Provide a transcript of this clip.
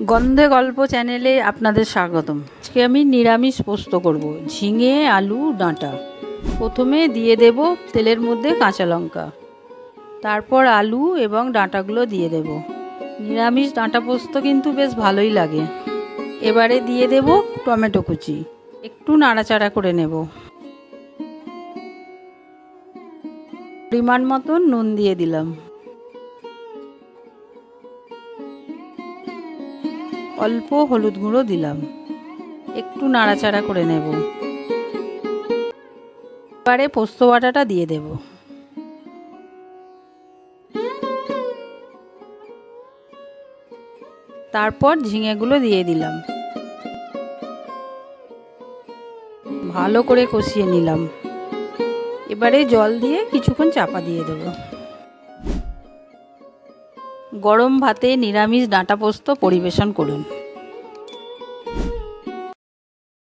গন্ধে গল্প চ্যানেলে আপনাদের স্বাগতম। আজকে আমি নিরামিষ পোস্ত করব, ঝিঙে, আলু, ডাঁটা। প্রথমে দিয়ে দেব তেলের মধ্যে কাঁচা লঙ্কা। তারপর আলু এবং ডাঁটাগুলো দিয়ে দেব। নিরামিষ ডাঁটা পোস্ত কিন্তু বেশ ভালোই লাগে। এবারে দিয়ে দেব টমেটো কুচি। একটু নাড়াচাড়া করে নেব। পরিমাণ মতন নুন দিয়ে দিলাম। অল্প হলুদ গুঁড়ো দিলাম। একটু নাড়াচাড়া করে নেব। এবারে পোস্ত বাটাটা দিয়ে দেব। তারপর ঝিঙেগুলো দিয়ে দিলাম। ভালো করে কষিয়ে নিলাম। এবারে জল দিয়ে কিছুক্ষণ চাপা দিয়ে দেব। গরম ভাতে নিরামিষ ডাঁটা পোস্ত পরিবেশন করুন।